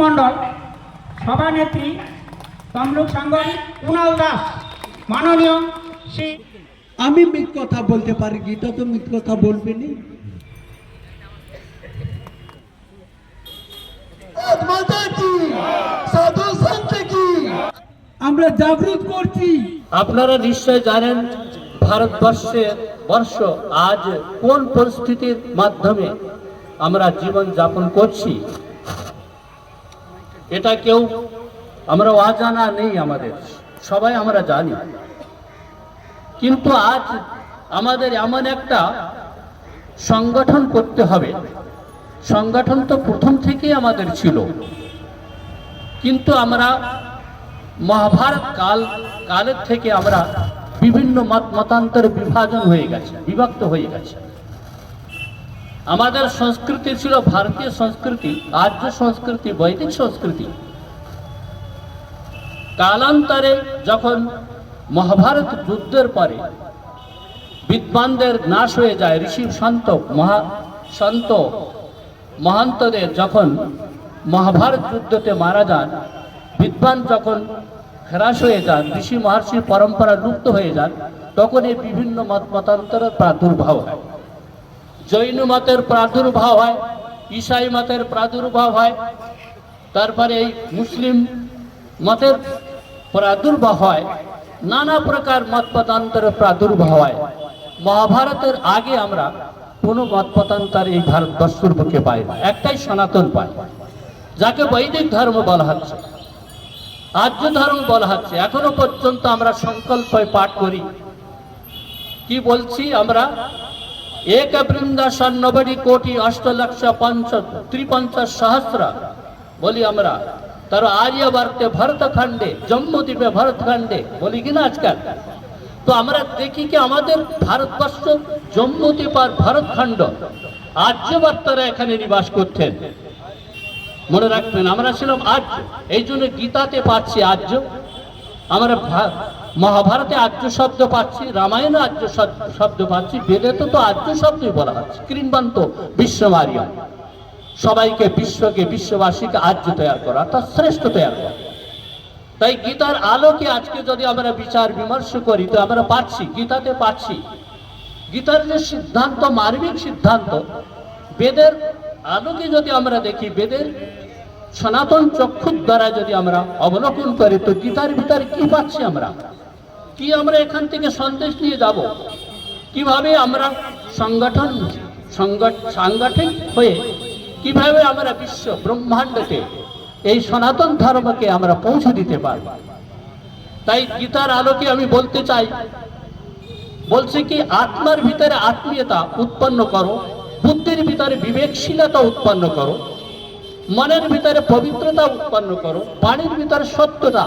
মণ্ডল সভানেত্রী তমলুক সাংগঠনিক কুণাল দাস মাননীয় শ্রী আমি মিথ কথা বলতে পারি গীতা তো মিথ কথা বলবে নি? মাতা কি? সাধু সন্ত কি? আমরা জাগরুক করছি। আপনারা নিশ্চয় জানেন ভারতবর্ষে বর্ষ আজ কোন পরিস্থিতির মাধ্যমে আমরা জীবন যাপন করছি? এটা কেউ, আমরা অজানা নেই আমাদের, সবাই আমরা জানি। কিন্তু আজ আমাদের এমন একটা সংগঠন করতে হবে। সংগঠন তো প্রথম থেকেই আমাদের ছিল। কিন্তু আমরা মহাভারত কাল, কালের থেকে আমরা বিভিন্ন মত, মতান্তর বিভাজন হয়ে গেছে, বিভক্ত হয়ে গেছে। আমাদের সংস্কৃতি ছিল ভারতীয় সংস্কৃতি, আর্য সংস্কৃতি, বৈদিক সংস্কৃতি। কালান্তরে যখন মহাভারত যুদ্ধের পরে বিদ্বানদের নাশ হয়ে যায়, ঋষি সন্ত, মহা সন্ত মহান্তদের যখন মহাভারত যুদ্ধতে মারা যান, বিদ্বান যখন হ্রাস হয়ে যান, ঋষি মহর্ষির পরম্পরা লুপ্ত হয়ে যান তখন এই বিভিন্ন মত মতান্তরের প্রাদুর্ভাব হয়। জৈন মতের প্রাদুর্ভাব হয়, ঈসাই মতের প্রাদুর্ভাব হয়, তারপরে এই মুসলিম মতের প্রাদুর্ভাব হয়, নানা প্রকার মত মতান্তরের প্রাদুর্ভাব হয়। মহাভারতের আগে আমরা কোনো মত এই ভারতবর্ষের বুকে পাই না, একটাই সনাতন পাই। যাকে বৈদিক ধর্ম বলা হচ্ছে, আর্য ধর্ম বলা হচ্ছে, এখনও পর্যন্ত আমরা সংকল্প পাঠ করি। কি বলছি আমরা? এক বৃন্দা নবডি কোটি অষ্টলক্ষ পঞ্চ ত্রিপঞ্চাশ সহস্র। বলি আমরা, তার আর্যবর্তে ভরতখণ্ডে, জম্মুদ্বীপে ভরতখণ্ডে, বলি কিনা আজকাল? তো আমরা দেখি কি আমাদের ভারতবর্ষ জম্মুদ্বীপ আর ভরতখণ্ড আর্যবর্তরা এখানে নিবাস করতেন। মনে রাখবেন, আমরা ছিলাম আর্য, এই জন্য গীতাতে পাচ্ছি আর্য। আমরা মহাভারতে আর্য শব্দ পাচ্ছি, রামায়ণে আর্য শব্দ পাচ্ছি বেদেতে তো আর্য শব্দই বলা হচ্ছে। কৃণবান্ত বিশ্বমারিয়া। সবাইকে বিশ্বকে বিশ্ববাসীকে আর্য তৈরি করা, অর্থাৎ শ্রেষ্ঠ তৈরি করা। তাই গীতার আলোকে আজকে যদি আমরা বিচার বিমর্শ করি, তো আমরা পাচ্ছি, গীতাতে পাচ্ছি। গীতার যে সিদ্ধান্ত, মার্মিক সিদ্ধান্ত, বেদের আলোকে যদি আমরা দেখি, বেদের সনাতন চক্ষুর দ্বারা যদি আমরা অবলোকন করি, তো গীতার ভিতরে কি পাচ্ছি আমরা? কি আমরা এখান থেকে সন্দেশ নিয়ে যাব? কীভাবে আমরা সংগঠন, সংগঠ- সাংগঠনিক হয়ে কীভাবে আমরা বিশ্ব ব্রহ্মাণ্ডকে, এই সনাতন ধর্মকে আমরা পৌঁছে দিতে পারব? তাই গীতার আলোকে আমি বলতে চাই, বলছে কি, আত্মার ভিতরে আত্মীয়তা উৎপন্ন করো, বুদ্ধির ভিতরে বিবেকশীলতা উৎপন্ন করো। মনের ভিতরে পবিত্রতা উৎপন্ন করো, বাণীর ভিতরে সত্যতা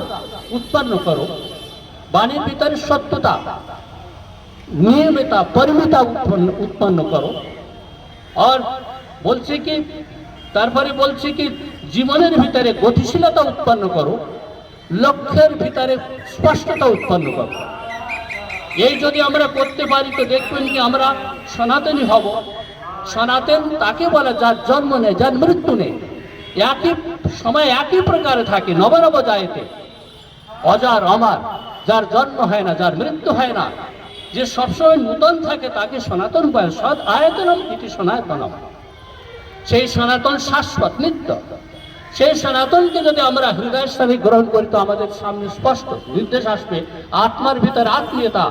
উৎপন্ন করো। বাণীর ভিতরে সত্যতা, নিয়মিতা, পরিমিতা উৎপন্ন উৎপন্ন করো। আর বলছে কি, তারপরে বলছে কি, জীবনের ভিতরে গতিশীলতা উৎপন্ন করো, লক্ষ্যের ভিতরে স্পষ্টতা উৎপন্ন করো। এই যদি আমরা করতে পারি, তো দেখবেন কি, আমরা সনাতনী হব। সনাতন তাকে বলে যার জন্ম নেই যার মৃত্যু নেই একই সময় একই প্রকারে থাকে নবনব যায়তে অজার অমার, যার জন্ম হয় না, যার মৃত্যু হয় না, যে সবসময় নূতন থাকে তাকে সনাতন বলে সদ আয়তনম ইতি সনাতনম। সেই সনাতন শাশ্বত নিত্য। সেই সনাতনকে যদি আমরা হৃদয়ের সাথে গ্রহণ করি, তো আমাদের সামনে স্পষ্ট নির্দেশ আসবে, আত্মার ভিতরে আত্মীয়তা,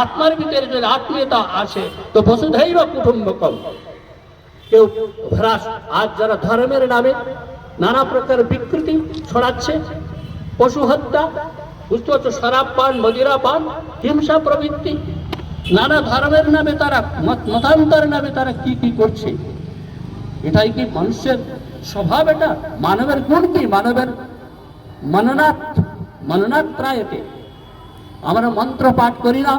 আত্মার ভিতরে যদি আত্মীয়তা আসে, তো বসুধৈব কুটুম্বকম। কেউ হ্রাস আজ যারা ধর্মের নামে নানা প্রকার বিকৃতি ছড়াচ্ছে, পশু হত্যা, বুঝতে পারছ, শরাব পান, মদিরা পান, হিংসা প্রবৃত্তি, নানা ধর্মের নামে তারা, মত- মতান্তরের নামে তারা কি কি করছে? এটাই কি মানুষের স্বভাব এটা? মানবের গুণ কি? মানবের মননাথ মননাথ প্রায়তে আমরা মন্ত্র পাঠ করি না,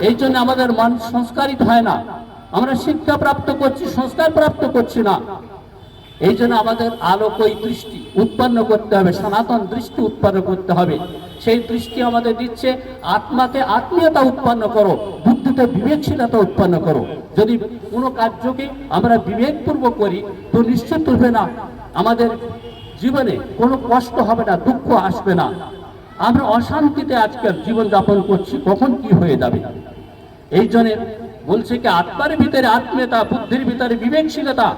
এই জন্য আমাদের মন সংস্কারিত হয় না। আমরা শিক্ষা প্রাপ্ত করছি, সংস্কার প্রাপ্ত করছি না। এই জন্য আমাদের আলোক ওই দৃষ্টি উৎপন্ন করতে হবে, সনাতন দৃষ্টি উৎপন্ন করতে হবে। সেই দৃষ্টি আমাদের দিচ্ছে, আত্মাতে আত্মীয়তা উৎপন্ন করো, বুদ্ধিতে বিবেকশীলতা উৎপন্ন করো। যদি কোনো কার্যকে আমরা বিবেকপূর্বক করি, তো নিশ্চিত হবে না, আমাদের জীবনে কোনো কষ্ট হবে না, দুঃখ আসবে না। আমরা অশান্তিতে আজকাল জীবনযাপন করছি, কখন কি হয়ে যাবে? এই জন্য বলছে কি, আত্মার ভিতরে আত্মীয়তা, বুদ্ধির ভিতরে বিবেকশীলতা,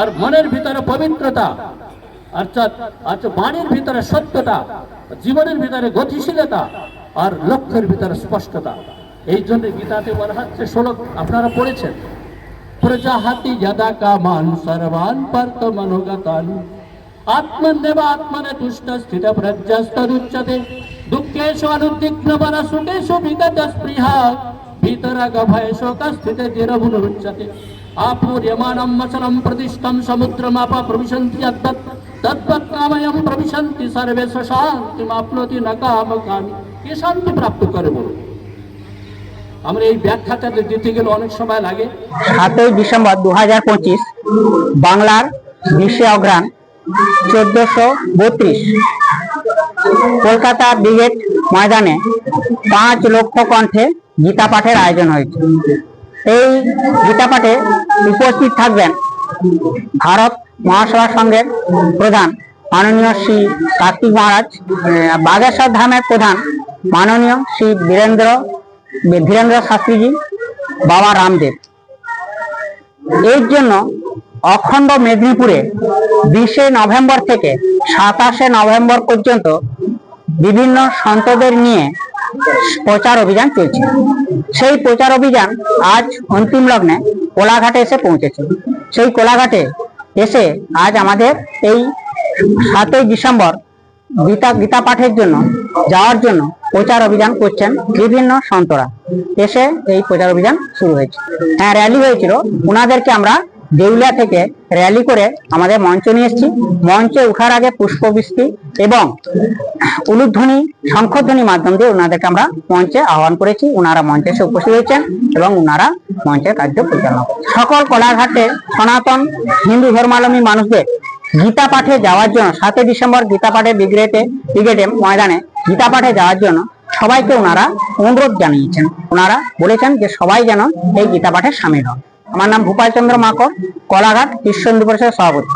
আর মনের ভিতরে পবিত্রতা, অর্থাৎ আচ্ছা বাণীর ভিতরে সত্যতা, জীবনের ভিতরে গতিশীলতা, আর লক্ষ্যের ভিতরে স্পষ্টতা। এই জন্য গীতাতে বলা হচ্ছে, শ্লোক আপনারা পড়েছেন? প্রজাহাতি যদা কামান সর্বান পার্থ মনোগতান। আত্মন্দেব আত্মনে তুষ্ট স্থিত প্রজ্ঞস্তদুচ্যতে দুঃখেষু অনুদ্বিগ্ন মন সুখেষু বিগত স্পৃহা। భీతరగభయ శోకస్థితే తీరభునుచ్చతి ఆపూర్యమానం వచనం ప్రతిష్టం సముద్రమాప ప్రవిశంతి అద్దత్ తద్వత్కామయం ప్రవిశంతి సర్వే సశాంతి మాప్నోతి నకామకామి কে শান্তি প্রাপ্ত করে বলুন আমরা এই ব্যাখ্যাটা দিতে গেলে অনেক সময় লাগে সাতই ডিসেম্বর দু বাংলার বিশে অগ্রাণ চোদ্দশো বত্রিশ। কলকাতা ব্রিগেড ময়দানে পাঁচ লক্ষ কণ্ঠে গীতা পাঠের আয়োজন হয়েছে। এই গীতা পাঠে উপস্থিত থাকবেন ভারত মহাসভা সংঘের প্রধান মাননীয় শ্রী কার্তিক মহারাজ বাগেশ্বর ধামের প্রধান মাননীয় শ্রী বীরেন্দ্র ধীরেন্দ্র শাস্ত্রীজি, বাবা রামদেব। এর জন্য অখণ্ড মেদিনীপুরে বিশে নভেম্বর থেকে সাতাশে নভেম্বর পর্যন্ত বিভিন্ন সন্তদের নিয়ে প্রচার অভিযান চলছে। সেই প্রচার অভিযান আজ অন্তিম লগ্নে কোলাঘাটে এসে পৌঁছেছে। সেই কোলাঘাটে এসে আজ আমাদের এই সাতই ডিসেম্বর গীতা গীতা পাঠের জন্য যাওয়ার জন্য প্রচার অভিযান করছেন বিভিন্ন সন্তরা। এসে এই প্রচার অভিযান শুরু হয়েছে। হ্যাঁ র্যালি হয়েছিল। ওনাদেরকে আমরা দেউলিয়া থেকে র্যালি করে আমাদের মঞ্চ নিয়ে এসেছি। মঞ্চে উঠার আগে পুষ্পবৃষ্টি এবং উলুধ্বনি, শঙ্খধ্বনি মাধ্যম দিয়ে ওনাদেরকে আমরা মঞ্চে আহ্বান করেছি। ওনারা মঞ্চে এসে উপস্থিত হয়েছেন এবং ওনারা মঞ্চের কার্য পরিচালনা সকল কোলাঘাটে সনাতন, হিন্দু ধর্মাবলম্বী মানুষদের গীতা পাঠে যাওয়ার জন্য, সাতই ডিসেম্বর গীতা পাঠে ব্রিগেডে ব্রিগেডে ময়দানে গীতা পাঠে যাওয়ার জন্য সবাইকে ওনারা অনুরোধ জানিয়েছেন। ওনারা বলেছেন যে সবাই যেন এই গীতা পাঠে সামিল হন। আমার নাম ভূপাল চন্দ্র মাকড় কলাঘাট কৃষ্ণ পরিষদের সভাপতি।